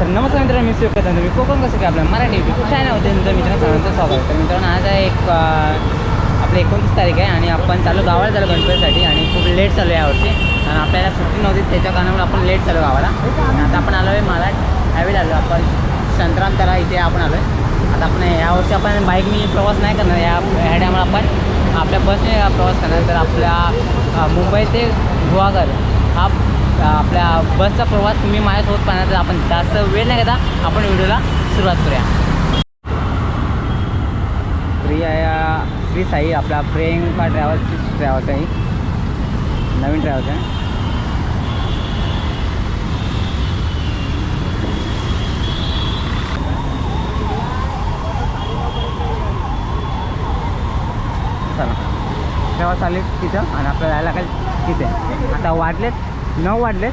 तर नमस्कार मित्रांनो मी सुयोग करतो मी कोकण कसं काय आपलं मराठी युट्यूब चॅनल होते तुमचं मित्रांनो सर्वांचं स्वागत तर मित्रांनो आज आहे एक आपलं आपली एकोणतीस तारीख आहे आणि आपण चालू गावाला चालू गणपतीसाठी आणि खूप लेट चालू आहे यावर्षी. आणि आपल्याला सुट्टी नव्हती त्याच्या कारणामुळे आपण लेट चालू गावाला. आणि आता आपण आलो आहे मला हॅवी आलो आपण संतराम त्याला इथे आपण आलो आहे आता आपण यावर्षी आपण बाईकनी प्रवास नाही करणार. या ह्या टायमाला आपण आपल्या बसने प्रवास करणार. तर आपल्या मुंबई ते गुवागर हा आपल्या बसचा प्रवास तुम्ही माझ्यासोबत पाहणार आपण जास्त वेळ नाही घेता. आपण व्हिडिओला सुरुवात करूया. फ्री आहे श्री साई आपला प्रियंका ट्रॅव्हल्स ट्रॅव्हल्स आहे नवीन ट्रॅव्हल्स आहे चला. तेव्हा चालेल तिथं आणि आपल्याला जायला लागेल तिथे. आता वाढलेत नऊ वाजले.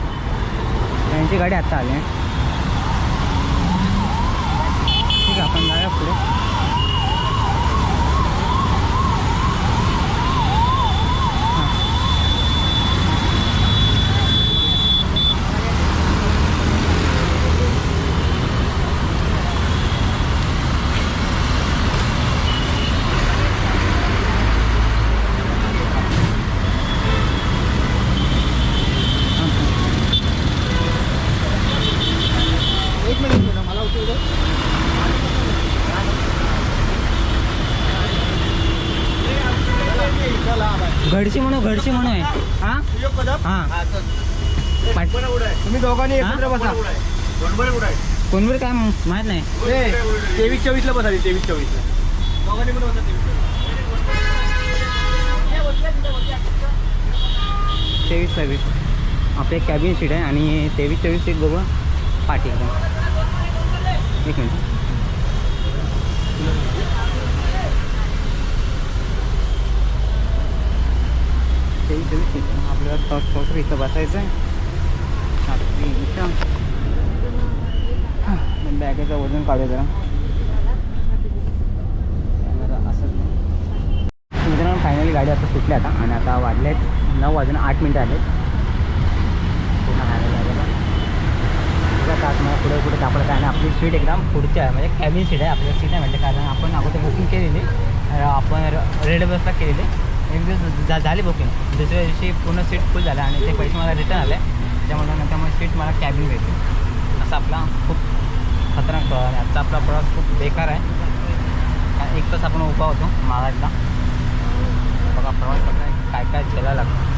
त्यांची गाडी आत्ता आली आहे. ठीक आहे आपण जाऊया पुढे हां. एक मिनिट मॅडम मला उचलू दे. घडशी म्हणू घडशी म्हणू आहे हां? हां. पाट-? तुम्ही दोघांनी? एकत्र बसा? कोणवर काय माहीत नाही तेवीस चोवीस ला बसा तेवीस चोवीस ला दोघांनी पण बसा तेवीस तेवीस सव्वीस आपले कॅबिन सीट आहे आणि तेवीस चोवीस सीट बघू पाठी एकदम एक मिनिट आपल्याला थोडं थोडं इथं बसायचं आहे आपली इथं. बॅगेचं वजन काढूया जरा. असंच नाही मित्रांनो फायनली गाडी आता सुटली आता आणि आता वाढले आहेत नऊ वाजून आठ मिनटं आले पूर्ण मला पुढे पुढे सापडत आहे आणि आपली सीट एकदम पुढची आहे. म्हणजे कॅबिन सीट आहे. आपल्या सीट आहे म्हणजे कारण आपण अगोदर बुकिंग केलेली. आपण रेड बसला केलेली. एक दिवस झा झाली बुकिंग दुसऱ्या दिवशी पूर्ण सीट फुल झालं आणि ते पैसे मला रिटर्न आले. त्यामुळे त्यामुळे सीट मला कॅबिन भेटली. असा आपला खूप खतरनाक प्रवास आहे. आजचा आपला प्रवास खूप बेकार आहे. एक तास आपण उभा होतो महाराजला बघा प्रवास करताना काय काय झेलायला लागतं.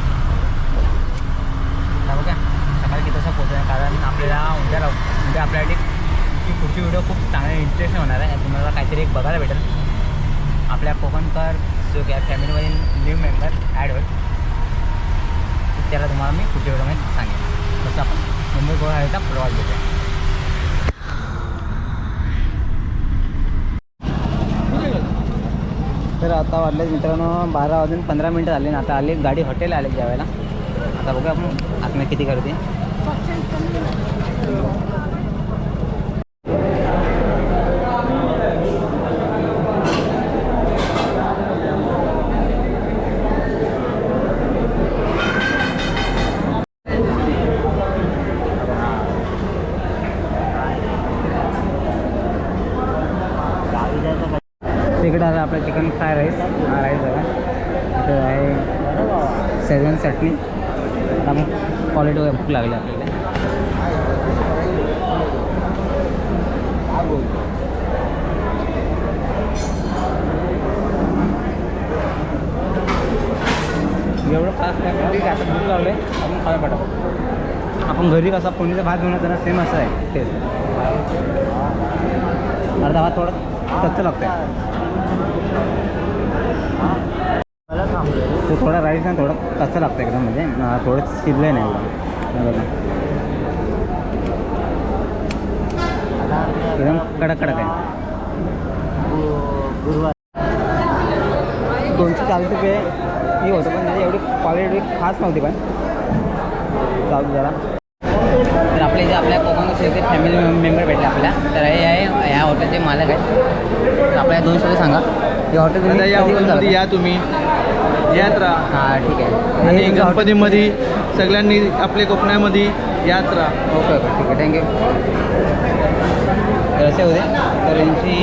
बघा सकाळी किती तसं पोहोचणार? कारण आपल्याला उद्या उद्या आपल्यासाठी ची पुढची व्हिडिओ खूप चांगला इंटरेस्ट होणार आहे. तुम्हाला काहीतरी एक बघायला भेटेल. आपल्या कोकणकर जो की फॅमिलीमधील न्यू मेंबर ॲड होईल त्याला तुम्हाला मी पुढच्या व्हिडिओमध्ये सांगेन. तसं आपण मुंबई गोवा हायवेचा प्रवास घेतो तर आता वाटले मित्रांनो बारा वाजून पंधरा मिनटं झाले ना. आता आले गाडी हॉटेल आले वेळेला आता बघा आपण आत्म्या किती करते चिकन फ्राय राईस हा राईस झाला इथं आहे सेवन चटणी आता मग क्वालिटी वगैरे भूक लागली आपल्याला. एवढं फास्ट काय ठीक आहे भूक लागले आपण खायला पाठवतो आपण घरी कसा फोडणीचा भात घेऊन ना सेम असं आहे तेच अर्धा भात थोडं कच्चं लागतं तो थोडा राईस ना थोडं कसं लागतं एकदम म्हणजे थोडं शिजलं नाही. एवढं एकदम कडक कडक आहे. दोनशे चाळीस रुपये हे होतं पण त्याची एवढी क्वालिटी खास नव्हती पण. चालू जरा. तर आपले जे आपल्या कोकण ते फॅमिली मेंबर भेटले आपल्या. तर हे आहे ह्या हॉटेलचे मालक आहेत. तर आपल्याला दोन शब्द सांगा. हे हॉटेल या तुम्ही. यात राहा हां ठीक आहे. आणि हे गणपतीमध्ये सगळ्यांनी आपल्या कोकणामध्ये यात राहा ओके ओके ठीक आहे. थँक्यू तर असे होते. तर यांची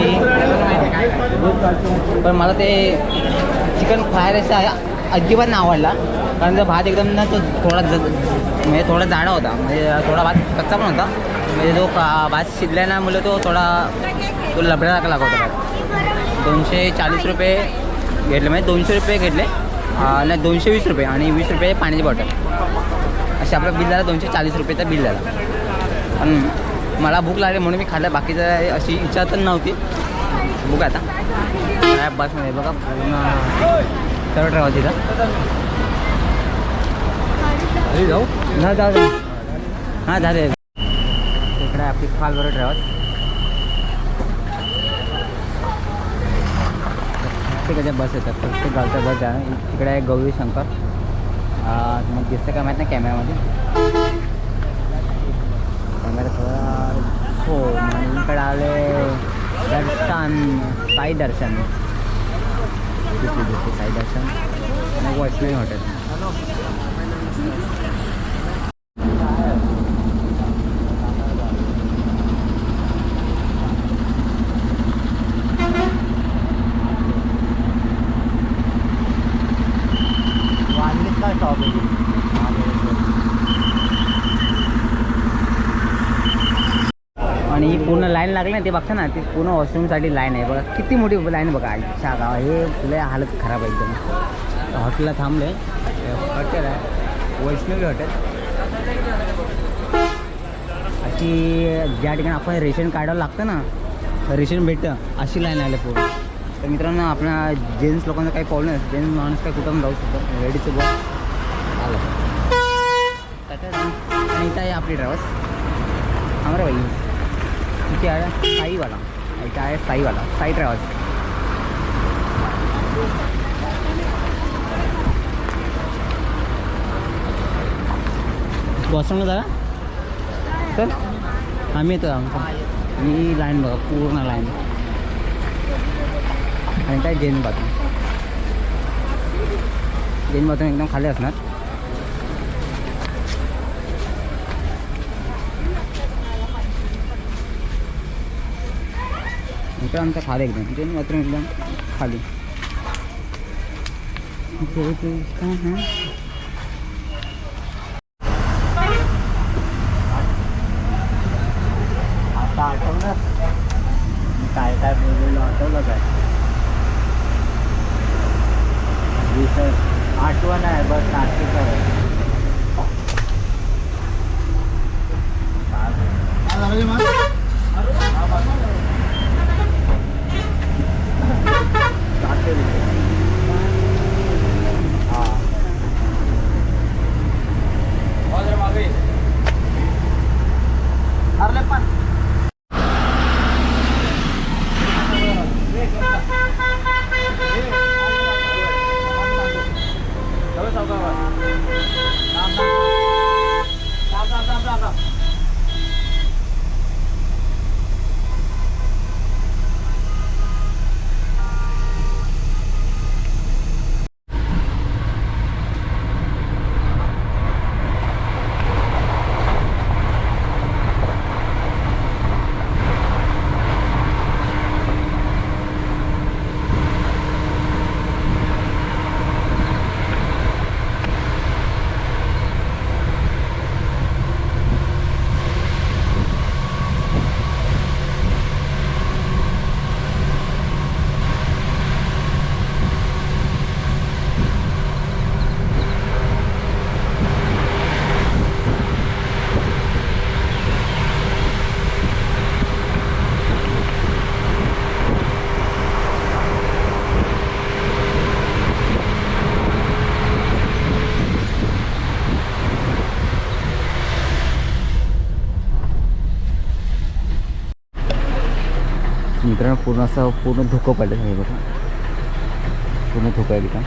पण मला ते चिकन फ्राय राईस अजिबात नाही आवडला. कारण तो भात एकदम ना तो थोडा ज म्हणजे थोडा जाडा होता. म्हणजे थोडा भात कच्चा पण होता. म्हणजे जो का भात शिजल्यामुळे तो थोडा तो लबड्यासारखा लागत होता भात दोनशे चाळीस रुपये घेतले म्हणजे दोनशे रुपये घेतले नाही दोनशे वीस रुपये आणि वीस रुपये पाण्याची बॉटल. असे आपलं बिल झालं दोनशे चाळीस रुपयेचं बिल झालं. पण मला भूक लागली म्हणून मी खाल्लं बाकीचं अशी इच्छा तर नव्हती. भूक आता. काय बसमध्ये बघा सर्व ट्रॅव्हल तिथं. जाऊ ना जाऊ. जाऊ हां झाले. इकडे आपली फाल बरं प्रत्येकाच्या बस येतात प्रत्येक गावच्या बस जा तिकडे आहे गौरी शंकर। मग दिसतं काय माहीत नाही कॅमेऱ्यामध्ये कॅमेरा थोडा हो आणि इकडे आले दर्शन, साई दर्शन। साई दर्शन? मग हॉटेल लागली ना ते बघता ना ती पूर्ण वॉशरूमसाठी लाईन आहे बघा. किती मोठी लाईन बघा आजच्या गाव हे तुला हालत खराब आहे एकदम. हॉटेलला थांबले हॉटेल आहे. वैष्णवी हॉटेल. अशी ज्या ठिकाणी आपण रेशन काढावं लागतं ना रेशन भेटतं अशी लाईन आली पूर्ण. तर मित्रांनो आपल्या जेंट्स लोकांचा काही प्रॉब्लेम नाही. जेंट्स माणूस काय कुठं जाऊ शकतो. लेडीजचं बघ. आलं. आणि इथं आहे आपली ड्रायव्हर्स थांब रे भाई इथे आहे साईवाला. इथे आहे साईवाला. साई ट्रॅव्हल्स. बसवणं जरा सर आम्ही येतो आमचं मी लाईन बघा पूर्ण लाईन. आणि काय जैन बाथरूम? जैन बाथरूम एकदम खाली असणार. इकडं आमचा खाली एकदम. जेन बाथरूम एकदम खाली जय कृष्ण हं. आता आठवलं काय काय बोललेलं आठवलं काय विसर आठवण आहे बस नाशिक आहे हां अरे पण मित्रांनो पूर्ण असं पूर्ण धुकं पडलं आहे बघा. पूर्ण धुकं आहे तिथं.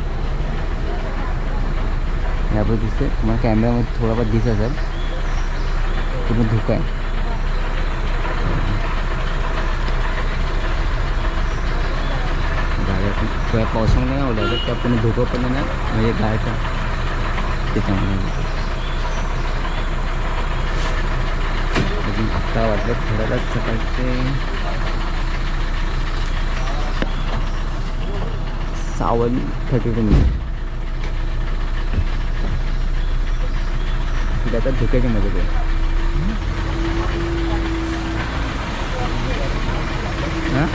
यापुढे दिसते तुम्हाला कॅमेऱ्यामध्ये थोडाफार दिसत असेल. पूर्ण धुकं आहे. गाड्या पावसामुळे नाही आवडलं त्या पूर्ण धुकं पण नाही म्हणजे गायचं त्याच्यामुळे आत्ता वाटलं थोड्याच सकाळचे सावन थर्टी टू मिनिट आता धुक्याची मदत आहे हां?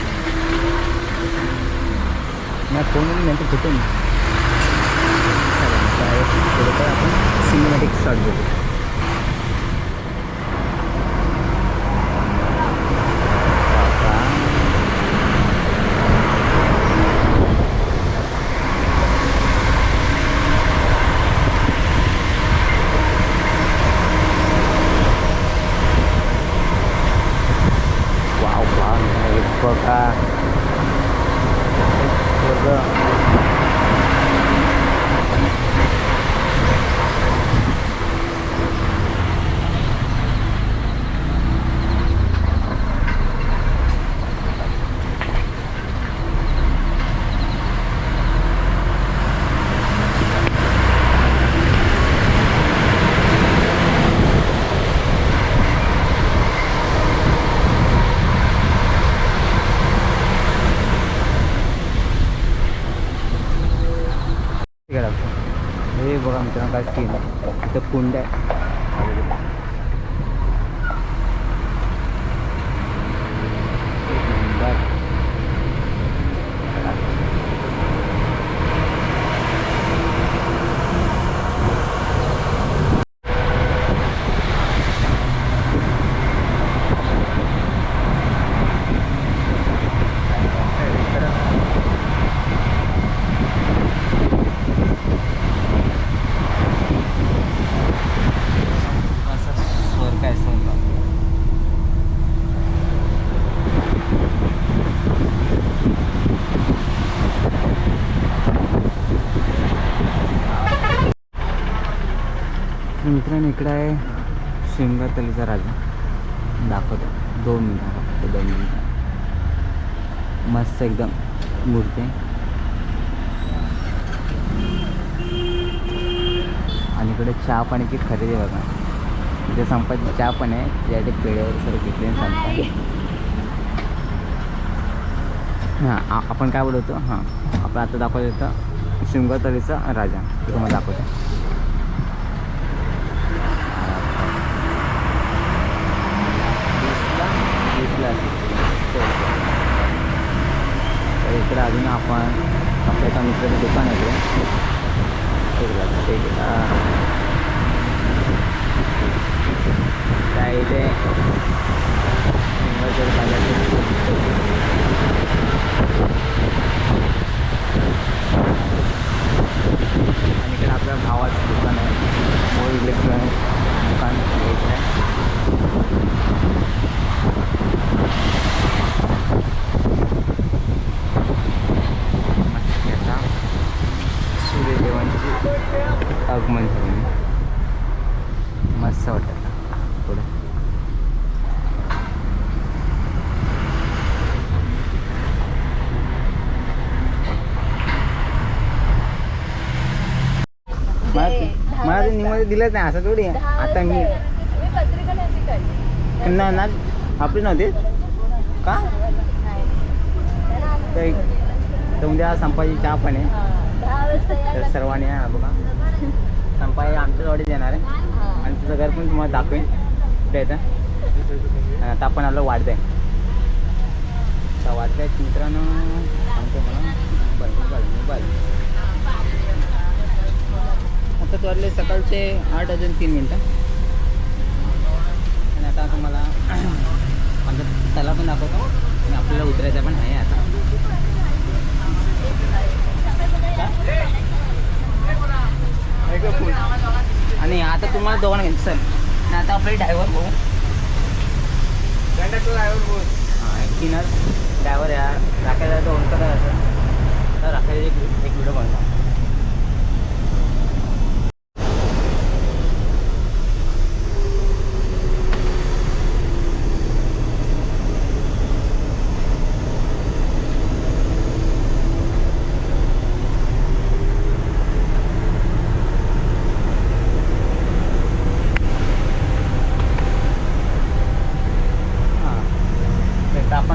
नाही फोन नंतर कुठे थोडंफार आपण सिनेमॅटिक शॉट घेतो मित्रांनो इकडं आहे शिमगातलीचा राजा. दाखवतो. दोन मिनटं फक्त दोन मिनटं. मस्त एकदम मूर्ती आहे. आणि इकडे चहा पाण्याची खरेदी बघा. इथे संपाची चहा पण आहे. त्यासाठी पेढ्यावर सर घेतले संपा हां आपण काय बोलवतो हां. आपण आता दाखवतो इथं शिमगातलीचा राजा. तुम्हाला दाखवतो. इकडे अजून आपण आपल्या एका मित्राचं दुकान आहे. ते त्या इथे इन्व्हर्टर आणि इकडे आपल्या भावाचं दुकान आहे मोर इलेक्ट्रॉनिक दुकान इकडे आहे मस्त आता सूर्यदेवांची आगमन झाले मस्त वाटत पुढे मला मला ते निमध्ये दिलंच नाही असं थोडी आहे. आता मी ना ना आपली नव्हते? का? तर उद्या संपाची चहा पण आहे. तर सर्वांनी या बघा. संपा आमच्याच वाडीत येणार आहे. आणि तुझं घर पण तुम्हाला दाखवेन. कुठे येतं. आता आपण आलो वाढत आहे आता वाढल्या मित्रांनो सांगतो मला मोबाईल मोबाईल मोबाईल आता वाजले सकाळचे आठ वाजून तीन मिनटं. आणि आता तुम्हाला आमचा तलाव पण दाखवतो. आणि आपल्याला उतरायचं पण आहे आता. आणि आता तुम्हाला दोघांना घ्यायचं सर. आणि आता आपले ड्रायव्हर भाऊ हां किनर ड्रायव्हर या राखायला तो ओळखत असं तर राखायला एक एक व्हिडिओ बनला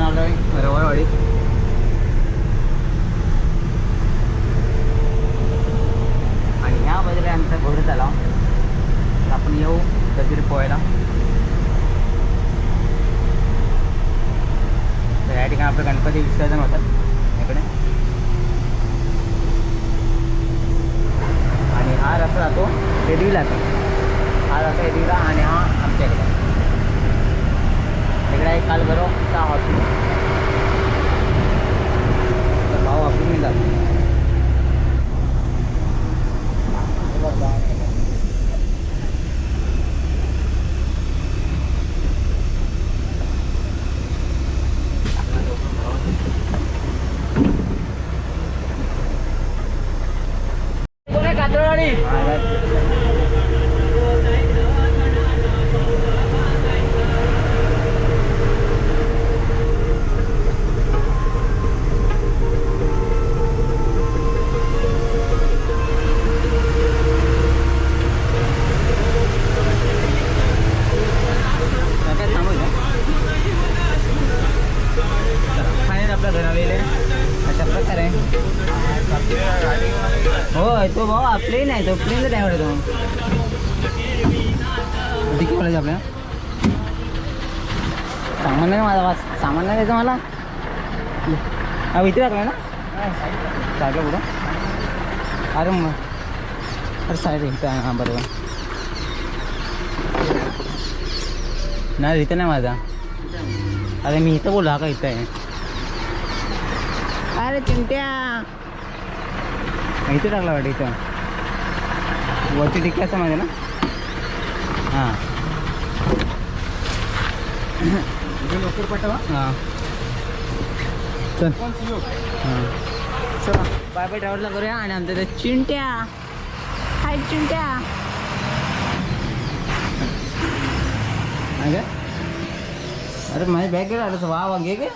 आलो आहे रवळवाडीत आणि ह्या बाजूला आमचा घोडे तलाव तर आपण येऊ कधीतरी पोहायला तर या ठिकाणी आपलं गणपती विसर्जन होतात इकडे राहतो. हा रस्ता जातो एरवीला हा रस्ता एरवीला आणि हा आमच्याकडे तिकडे आहे काल बरोबरचा हॉस्पिटल भाऊ हॉस्पिटल जातो सामान नाही माझा वास सामान नाही द्यायचं मला हा इथे टाकलं ना? टाकलं कुठं? अरे मग अरे साईड इथं आहे. हां बरोबर. नाही इथं नाही माझा. अरे मी इथं बोलला का इथं आहे? अरे चिंट्या इथे टाकला वाटतं इथं. वरती असं माझ्या ना? हां. हां चल. हां. चला. बाय बाय ड्रायव्हरला करूया आणि आमच्या इथे चिंट्या. हाय चिंट्या. अरे माझी बॅग गेला अरे वा वा घे गे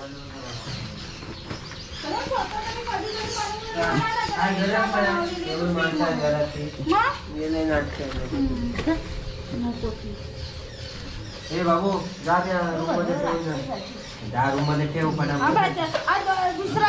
ए बाबू जा त्या रूममध्ये ठेव जा. त्या रूममध्ये ठेव पण दुसरा